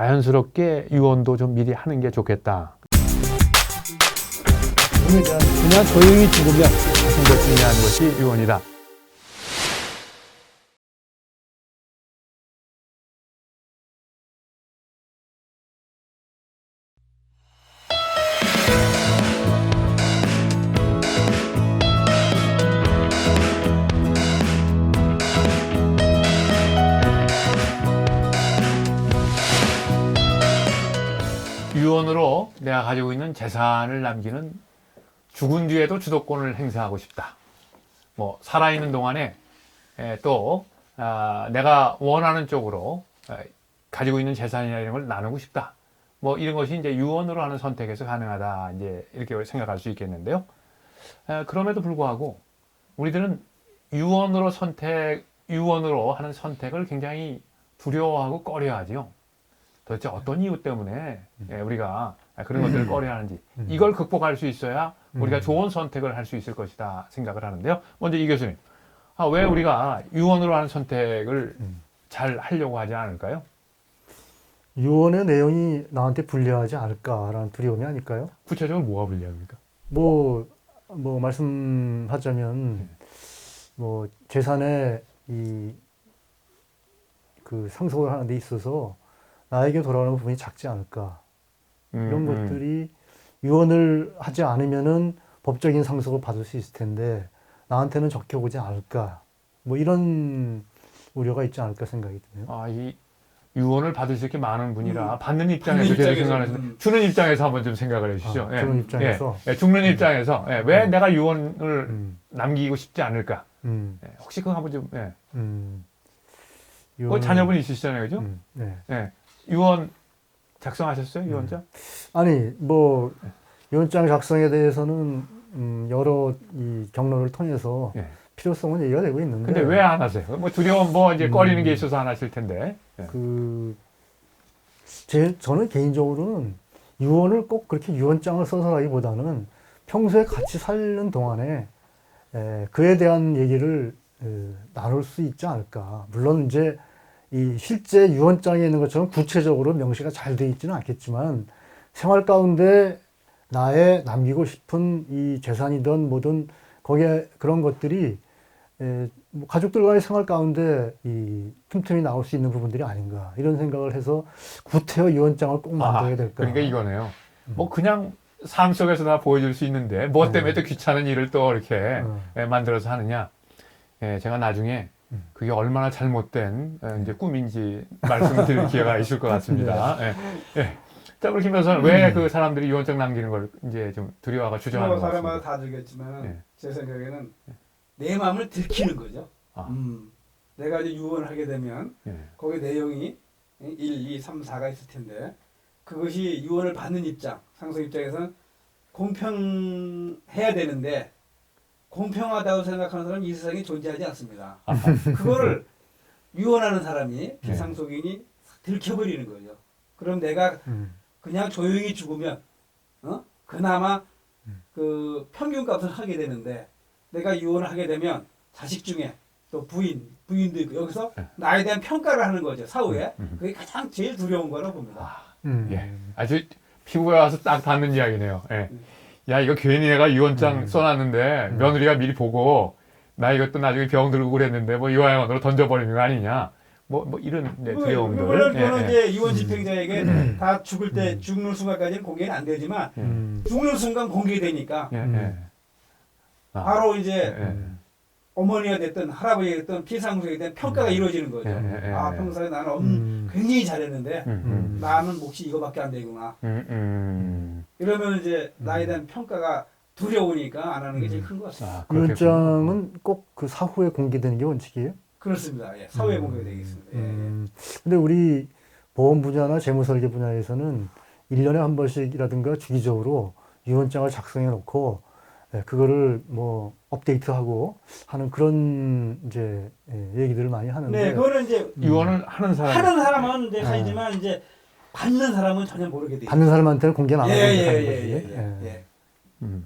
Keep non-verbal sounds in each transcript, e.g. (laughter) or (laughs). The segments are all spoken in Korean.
자연스럽게 유언도 좀 미리 하는 게 좋겠다. 그냥 조용히 죽으면 것 중요한 것이 유언이다. 유언으로 내가 가지고 있는 재산을 남기는 죽은 뒤에도 주도권을 행사하고 싶다. 뭐 살아있는 동안에 에, 또 아, 내가 원하는 쪽으로 에, 가지고 있는 재산이나 이런 걸 나누고 싶다. 뭐 이런 것이 이제 유언으로 하는 선택에서 가능하다. 이제 이렇게 생각할 수 있겠는데요. 에, 그럼에도 불구하고 우리들은 유언으로 선택, 유언으로 하는 선택을 굉장히 두려워하고 꺼려하지요. 도대체 어떤 이유 때문에 예, 우리가 그런 것들을 꺼려하는지 이걸 극복할 수 있어야 우리가 좋은 선택을 할 수 있을 것이다 생각을 하는데요. 먼저 이 교수님, 아, 왜 우리가 유언으로 하는 선택을 잘 하려고 하지 않을까요? 유언의 내용이 나한테 불리하지 않을까라는 두려움이 아닐까요? 구체적으로 뭐가 불리합니까? 뭐, 뭐 말씀하자면 뭐 재산의 이 그 상속을 하는 데 있어서 나에게 돌아오는 부분이 작지 않을까 이런 음, 음. 것들이 유언을 하지 않으면은 법적인 상속을 받을 수 있을 텐데 나한테는 적혀 오지 않을까 뭐 이런 우려가 있지 않을까 생각이 드네요. 아, 이 유언을 받을 수 있게 많은 분이라 음. 받는 입장에서 받는 계속 생각하는데 음. 주는 입장에서 한번 좀 생각을 해주시죠. 아, 주는 입장에서? 예, 예, 죽는 입장에서 예, 왜 내가 유언을 음, 남기고 싶지 않을까? 음, 예, 혹시 그거 한번 좀 예. 음. 그 자녀분 있으시잖아요, 그죠? 음, 네. 예. 유언 작성하셨어요, 유언장? 아니 뭐 유언장 작성에 대해서는 음, 여러 이 경로를 통해서 예. 필요성은 얘기가 되고 있는데 근데 왜 안 하세요? 뭐 두려움, 뭐 이제 음. 꺼리는 게 있어서 안 하실 텐데. 예. 그 제, 저는 개인적으로는 유언을 꼭 그렇게 유언장을 써서라기보다는 평소에 같이 살는 동안에 에, 그에 대한 얘기를 에, 나눌 수 있지 않을까. 물론 이제 이 실제 유언장에 있는 것처럼 구체적으로 명시가 잘 돼 있지는 않겠지만 생활 가운데 나의 남기고 싶은 이 재산이든 뭐든 거기에 그런 것들이 에, 뭐 가족들과의 생활 가운데 이 틈틈이 나올 수 있는 부분들이 아닌가 이런 생각을 해서 구태여 유언장을 꼭 만들어야 될까. 그러니까 이거네요. 뭐 그냥 삶 속에서 다 보여줄 수 있는데 뭐 때문에 또 귀찮은 일을 또 이렇게 어. 예, 만들어서 하느냐. 예, 제가 나중에 음. 그게 얼마나 잘못된 어, 이제 꿈인지 말씀드릴 기회가 있을 것 같습니다. (laughs) 네. 예. 예. 자, 우리 김 변호사는 왜 그 사람들이 유언장 남기는 걸 이제 좀 두려워하고 주저하는 뭐것 사람마다 같습니다. 다 들겠지만 예. 제 생각에는 내 마음을 들키는 거죠. 아. 음, 내가 이제 유언을 하게 되면 예. 거기 내용이 1, 2, 3, 4가 있을 텐데 그것이 유언을 받는 입장, 상속 입장에서는 공평해야 되는데 공평하다고 생각하는 사람은 이 세상에 존재하지 않습니다. 그거를 유언하는 사람이 비상속인이 들켜버리는 거죠. 그럼 내가 음. 그냥 조용히 죽으면 어 그나마 그 평균값을 하게 되는데 내가 유언을 하게 되면 자식 중에 또 부인 부인도 있고 여기서 네. 나에 대한 평가를 하는 거죠 사후에 음. 그게 가장 제일 두려운 거라고 봅니다. 음. 예. 아주 피부에 와서 딱 닿는 이야기네요. 예. 음. 야, 이거 괜히 내가 유언장 음. 써놨는데 음. 며느리가 미리 보고 나 이것도 나중에 병 들고 그랬는데 뭐 이화양원으로 던져버리는 거 아니냐. 뭐, 뭐 이런 네, 그- 두려움들. 그거는 예, 그거는 예. 이제 유언 집행자에게 다 죽을 때 음. 죽는 순간까지는 공개는 안 되지만 음. 죽는 순간 공개되니까 예, 음. 예. 아, 바로 예, 이제 예. 어머니가 됐든 할아버지가 됐든 피상속에 대한 평가가 음. 이루어지는 거죠. 예, 예, 예. 아 평소에 나는 엄- 음. 굉장히 잘했는데 음, 음. 나는 몫이 이거밖에 안 되구나. 음, 음. 이러면 이제 나에 대한 평가가 두려우니까 안 하는 게 제일 큰 것 같습니다. 아, 그렇겠군요. 유언장은 꼭 그 사후에 공개되는 게 원칙이에요. 그렇습니다. 예, 사회 공개가 되겠습니다. 예, 예. 음. 근데 우리 보험 분야나 재무 설계 분야에서는 1년에 한 번씩이라든가 주기적으로 유언장을 작성해 놓고 예, 그거를 뭐 업데이트하고 하는 그런 이제 예, 얘기들을 많이 하는데 네, 그거는 이제 유언을 하는 사람. 하는 사람은 이제 아. 하지만 이제 받는 사람은 전혀 모르게 돼요. 받는 사람한테는 공개는 안 예, 하고 예, 하는 예, 거지. 예, 예. 예, 예. 음.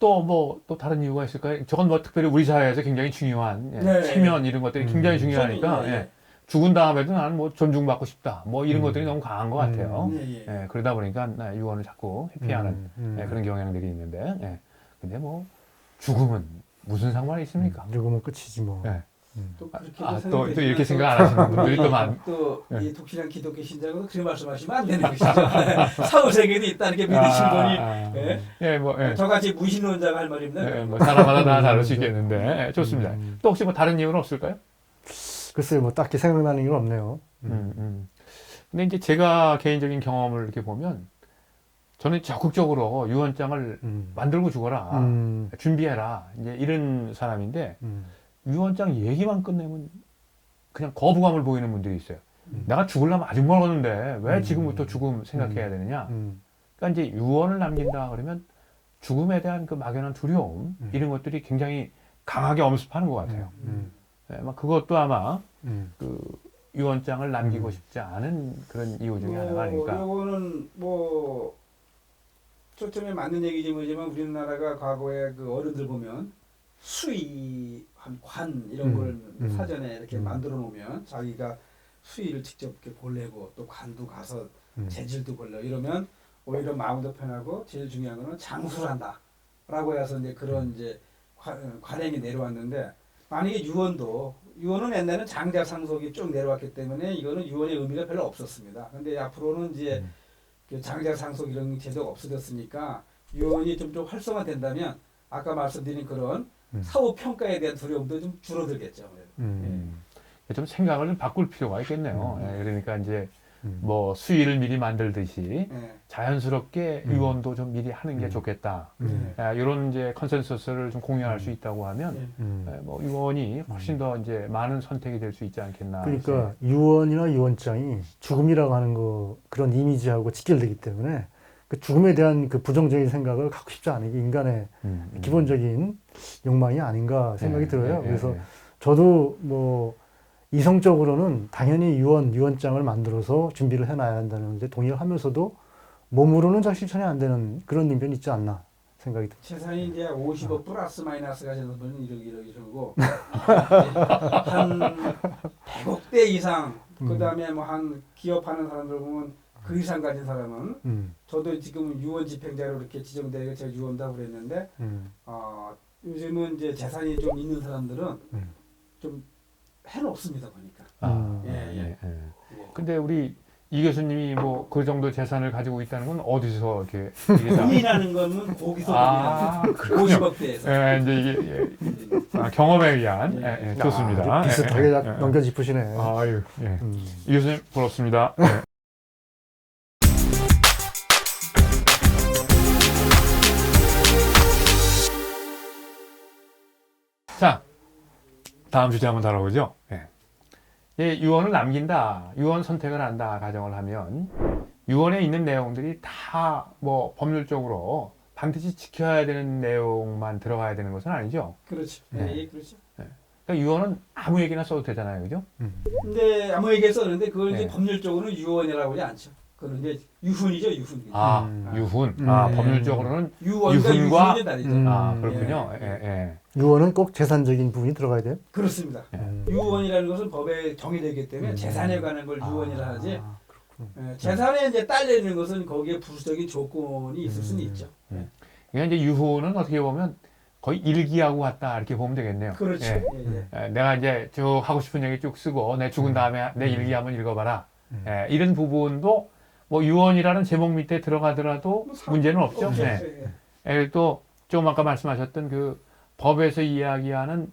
또 뭐 또 다른 이유가 있을까요? 저건 뭐 특별히 우리 사회에서 굉장히 중요한 예, 네. 체면 이런 것들이 음. 굉장히 중요하니까 예, 예. 예. 죽은 다음에도 나는 뭐 존중받고 싶다. 뭐 이런 음. 것들이 너무 강한 것 같아요. 예, 예. 예, 그러다 보니까 나 유언을 자꾸 회피하는 음, 음. 예, 그런 경향들이 있는데, 예. 근데 뭐 죽음은 무슨 상관이 있습니까? 죽으면 끝이지 뭐. 예. 음. 또 그렇게 아, 또, 또 이렇게 생각 안 하시는 분들이 또 많. 또이 예. 독실한 기독교 신자고 그런 말씀하시면 안 되는 것이죠. (laughs) 사후 세계도 있다는 게 믿으신 분이 아, 예? 예, 뭐, 예. 저같이 무신론자가 할 말입니다. 예, 뭐 사람마다 다 다를 수 있겠는데 예, 좋습니다. 음. 또 혹시 뭐 다른 이유는 없을까요? 글쎄요, 뭐 딱히 생각나는 게 없네요. 음, 음. 근데 이제 제가 개인적인 경험을 이렇게 보면 저는 적극적으로 유언장을 음. 만들고 죽어라. 음. 준비해라. 이제 이런 사람인데 음. 유언장 얘기만 끝내면 그냥 거부감을 보이는 분들이 있어요. 음. 내가 죽으려면 아직 멀었는데 왜 음. 지금부터 죽음 생각해야 되느냐? 음. 그러니까 이제 유언을 남긴다 그러면 죽음에 대한 그 막연한 두려움 음. 이런 것들이 굉장히 강하게 엄습하는 것 같아요. 음. 예, 아마 그것도 아마 음. 그 유언장을 남기고 음. 싶지 않은 그런 이유 중에 하나가 뭐, 아닐까. 요거는 뭐 초점에 맞는 얘기지만 우리나라가 과거에 그 어른들 보면 수의 한관 이런 음, 걸 음, 사전에 이렇게 음. 만들어 놓으면 자기가 수의를 직접 이렇게 보내고 또 관도 가서 음. 재질도 걸려 이러면 오히려 마음도 편하고 제일 중요한 거는 장수를 한다라고 해서 이제 그런 이제 관- 관행이 내려왔는데 만약에 유언도 유언은 옛날에는 장자 상속이 쭉 내려왔기 때문에 이거는 유언의 의미가 별로 없었습니다. 근데 앞으로는 이제 음. 그 장자 상속 이런 제도가 없어졌으니까 유언이 좀 좀 활성화된다면 아까 말씀드린 그런 음. 사후 평가에 대한 두려움도 좀 줄어들겠죠. 음. 음. 좀 생각을 좀 바꿀 필요가 있겠네요. 음. 예, 그러니까 이제 음. 뭐 수위를 미리 만들듯이 예. 자연스럽게 음. 유언도 좀 미리 하는 게 음. 좋겠다. 음. 예, 이런 이제 컨센서스를 좀 공유할 수 있다고 하면 예. 음. 예, 뭐 유언이 훨씬 더 이제 많은 선택이 될 수 있지 않겠나. 그러니까 유언이나 유언장이 죽음이라고 하는 거 그런 이미지하고 직결되기 때문에 그 죽음에 대한 그 부정적인 생각을 갖고 싶지 않은 게 인간의 음, 음. 기본적인 욕망이 아닌가 생각이 예, 들어요. 예, 그래서 예, 저도 뭐 이성적으로는 당연히 유언 유언장을 만들어서 준비를 해놔야 한다는데 동의를 하면서도 몸으로는 잘 실천이 안 되는 그런 의견이 있지 않나 생각이 듭니다. 재산이 이제 50억 플러스 마이너스가 되는 분은 이러기 이러기 이러고 (laughs) 한 100억대 이상. 그다음에 뭐 한 기업하는 사람들 보면 그 이상 가진 사람은 음, 저도 지금 유언 집행자로 이렇게 지정되고 제가 유언다고 그랬는데 음, 어, 요즘은 이제 재산이 좀 있는 사람들은 음. 좀 해놓습니다 보니까. 아, 음. 예, 예, 예, 예. 예. 근데 우리 이 교수님이 뭐 그 정도 재산을 가지고 있다는 건 어디서 이렇게 이게 다- 고민하는 거는 거기서 아, 50억대에서. 예, 이제 이게 예, 아, 경험에 의한 예, 예, 좋습니다. 아주 비슷하게 예, 딱 예, 예. 넘겨 짚으시네. 아유, 예. 음. 이 교수님 부럽습니다. 예. 자, 다음 주제 한번 다뤄보죠. 예. 예, 유언을 남긴다, 유언 선택을 한다 가정을 하면 유언에 있는 내용들이 다 뭐 법률적으로 반드시 지켜야 되는 내용만 들어가야 되는 것은 아니죠. 그렇죠. 네. 예, 예, 그렇죠. 그러니까 유언은 아무 얘기나 써도 되잖아요, 그죠? 음. 근데 아무 얘기 썼는데 그걸 이제 네. 법률적으로는 유언이라고 하지 않죠. 그건 이제 유훈이죠, 유훈. 아, 음. 유훈. 음. 아, 네. 법률적으로는 유언과 유훈과- 유훈이 다르죠. 음. 아, 그렇군요. 예, 예. 유언은 꼭 재산적인 부분이 들어가야 돼요. 그렇습니다. 예. 음. 유언이라는 것은 법에 정의되기 때문에 음. 재산에 관한 걸 유언이라 하지. 아. 예, 재산에 이제 딸리는 것은 거기에 부수적인 조건이 있을 수는 음. 있죠. 그러니까 이제 유훈은 어떻게 보면 거의 일기하고 같다 이렇게 보면 되겠네요. 그렇죠. 예. 예, 예. 예, 내가 이제 쭉 하고 싶은 얘기 쭉 쓰고 내 죽은 음. 다음에 내 음. 일기 한번 읽어봐라. 음. 예, 이런 부분도 뭐 유언이라는 제목 밑에 들어가더라도 뭐 상- 문제는 없죠. 없죠. 예. 예, 예. 예, 또 조금 아까 말씀하셨던 그 법에서 이야기하는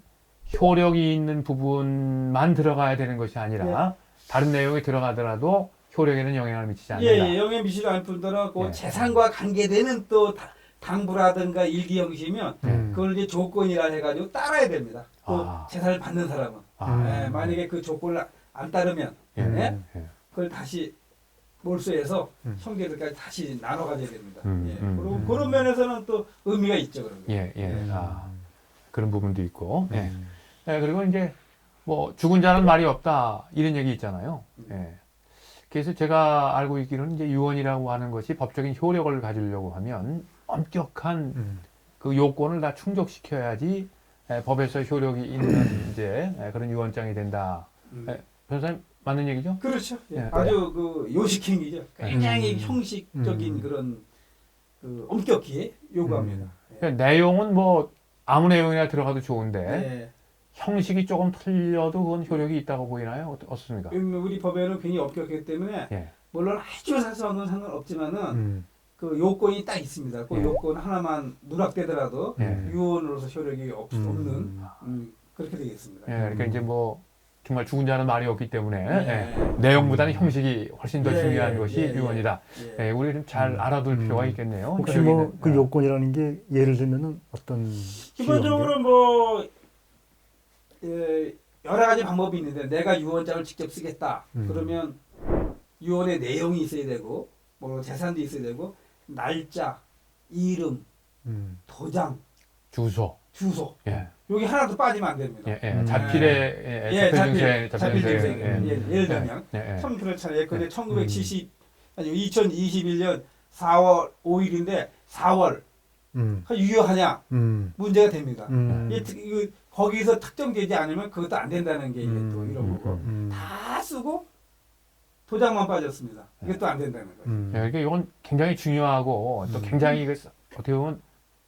효력이 있는 부분만 들어가야 되는 것이 아니라 다른 내용이 들어가더라도 효력에는 영향을 미치지 않는다. 예, 예, 영의 미시를 안 뿐더러 그 예. 재산과 관계되는 또 다- 당부라든가 일기 형식이면 음. 그걸 이제 조건이라 해가지고 따라야 됩니다. 또 아. 재산을 받는 사람은 아, 예, 만약에 그 조건을 안 따르면 예, 예? 예. 그걸 다시 몰수해서 음. 형제들까지 다시 나눠 가져야 됩니다. 음, 예. 음, 그런, 음. 그런 면에서는 또 의미가 있죠 그런 게. 예, 예. 음. 아, 그런 부분도 있고. 예. 음. 예, 그리고 이제 뭐 죽은 자는 말이 없다 이런 얘기 있잖아요. 예. 그래서 제가 알고 있기로는 이제 유언이라고 하는 것이 법적인 효력을 가지려고 하면 엄격한 음. 그 요건을 다 충족시켜야지 예, 법에서 효력이 있는 (clears throat) 이제 예, 그런 유언장이 된다. 음. 예. 변호사님 맞는 얘기죠? 그렇죠. 예. 예. 아주 그 요식행위죠. 굉장히 음. 형식적인 음. 그런 그 엄격히 요구합니다. 그러니까 내용은 뭐 아무 내용이나 들어가도 좋은데 예. 형식이 조금 틀려도 그건 효력이 있다고 보이나요? 어떻- 어떻습니까? 음, 우리 법에는 굉장히 엄격하기 때문에 예. 물론 아주 사소한 건 상관없지만은 음. 그 요건이 딱 있습니다. 그 예. 요건 하나만 누락되더라도 예. 유언으로서 효력이 없, 음. 없는 음, 그렇게 되겠습니다. 예, 그러니까 이제 뭐 정말 죽은 자는 말이 없기 때문에 예. 예, 내용보다는 형식이 훨씬 더 예, 중요한 예, 것이 예, 예. 유언이다. 예. 예, 우리 좀잘 음. 알아둘 음. 필요가 있겠네요. 혹시 뭐그 예. 요건이라는 게 예를 들면은 어떤 기본적으로 뭐 예, 여러 가지 방법이 있는데 내가 유언장을 직접 쓰겠다. 음. 그러면 유언의 내용이 있어야 되고 뭐 재산도 있어야 되고 날짜, 이름, 음. 도장, 주소. 주소 예, 여기 하나도 빠지면 안 됩니다. 예, 예. 음. 자필의 예, 예, 자필, 자필. 증세. 예, 예, 예를 들면 예, 예. 참 그렇잖아요. 근데 네. 1970 아니 2021년 4월 5일인데 4월 음. 유효하냐 음. 문제가 됩니다. 음. 이 특- 이거 거기서 특정되지 않으면 그것도 안 된다는 게 이게 또 음, 이런 음, 거고 음. 다 쓰고 도장만 빠졌습니다. 이것도 안 된다는 거죠. 음. 예, 그러니까 이건 굉장히 중요하고 또 음. 굉장히 그 어떻게 보면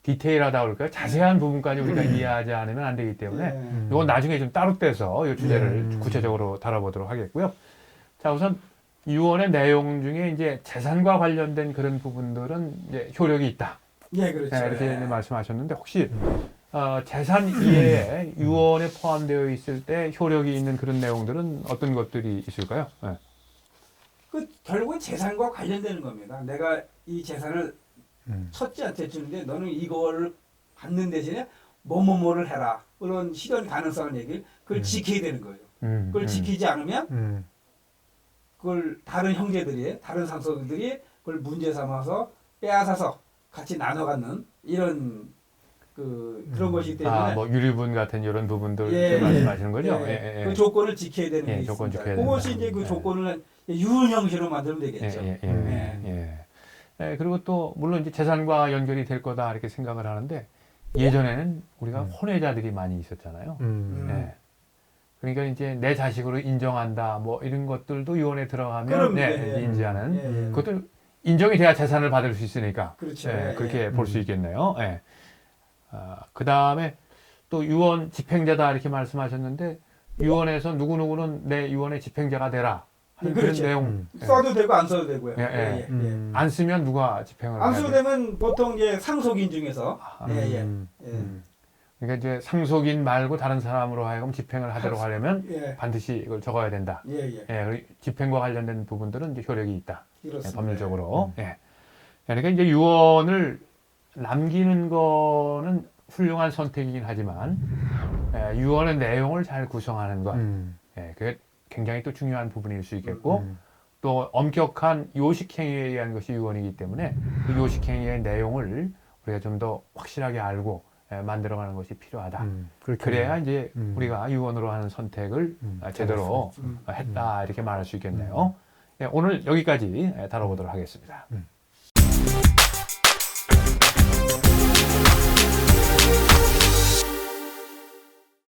디테일하다 그럴까요? 자세한 부분까지 우리가 음. 이해하지 않으면 안 되기 때문에 예. 음. 이건 나중에 좀 따로 떼서 이 주제를 음. 구체적으로 다뤄보도록 하겠고요. 자, 우선 유언의 내용 중에 이제 재산과 관련된 그런 부분들은 이제 효력이 있다. 예, 그렇죠. 네, 이렇게 예. 말씀하셨는데 혹시 어, 재산 이외에 유언에 포함되어 있을 때 효력이 있는 그런 내용들은 어떤 것들이 있을까요? 네. 그 결국은 재산과 관련되는 겁니다. 내가 이 재산을 음. 첫째 한테 주는데 너는 이거를 받는 대신에 뭐뭐뭐를 해라. 그런 실현 가능성을 얘기를 그걸 음. 지켜야 되는 거예요. 음, 그걸 음. 지키지 않으면 음. 그걸 다른 형제들이 다른 상속들이 그걸 문제 삼아서 빼앗아서 같이 나눠 갖는 이런 그 그런 음. 것이기 때문에 아, 뭐 유리분 같은 이런 부분들 예, 말씀하시는 거죠? 예, 예, 예, 그 조건을 지켜야 되는 예, 게 조건 있습니다. 지켜야 그것이 된다. 이제 그 예. 조건을 유은 형식으로 만들면 예, 되겠죠. 예, 예, 음. 예. 예, 그리고 또 물론 이제 재산과 연결이 될 거다 이렇게 생각을 하는데 예전에는 우리가 음. 혼외자들이 많이 있었잖아요. 음. 예. 그러니까 이제 내 자식으로 인정한다 뭐 이런 것들도 유언에 들어가면. 네, 예, 예. 인지하는 예, 예. 그것도 인정이 돼야 재산을 받을 수 있으니까 그렇죠. 예, 예, 그렇게 예. 볼수 음. 있겠네요. 예. 아, 그 다음에 또 유언 집행자다 이렇게 말씀하셨는데 유언에서 누구 누구는 내 유언의 집행자가 되라 하는 예, 그런 그렇죠. 내용 음. 예. 써도 되고 안 써도 되고요. 예, 예. 예, 예. 음. 안 쓰면 누가 집행을 안 해야 돼요? 되면 보통 이제 상속인 중에서 아, 예, 예. 음. 예. 음. 그러니까 이제 상속인 말고 다른 사람으로 하여금 집행을 하도록 하려면 예, 반드시 이걸 적어야 된다. 예, 예. 예, 그리고 집행과 관련된 부분들은 이제 효력이 있다. 예, 그렇습니다. 법률적으로. 음. 예. 그러니까 이제 유언을 남기는 거는 훌륭한 선택이긴 하지만 예, 유언의 내용을 잘 구성하는 것, 음. 예, 그게 굉장히 또 중요한 부분일 수 있겠고 음. 또 엄격한 요식행위에 의한 것이 유언이기 때문에 그 요식행위의 내용을 우리가 좀 더 확실하게 알고 예, 만들어가는 것이 필요하다. 음. 그래야 이제 음. 우리가 유언으로 하는 선택을 음. 아, 제대로 음. 했다 이렇게 말할 수 있겠네요. 예, 오늘 여기까지 예, 다뤄보도록 하겠습니다. 음.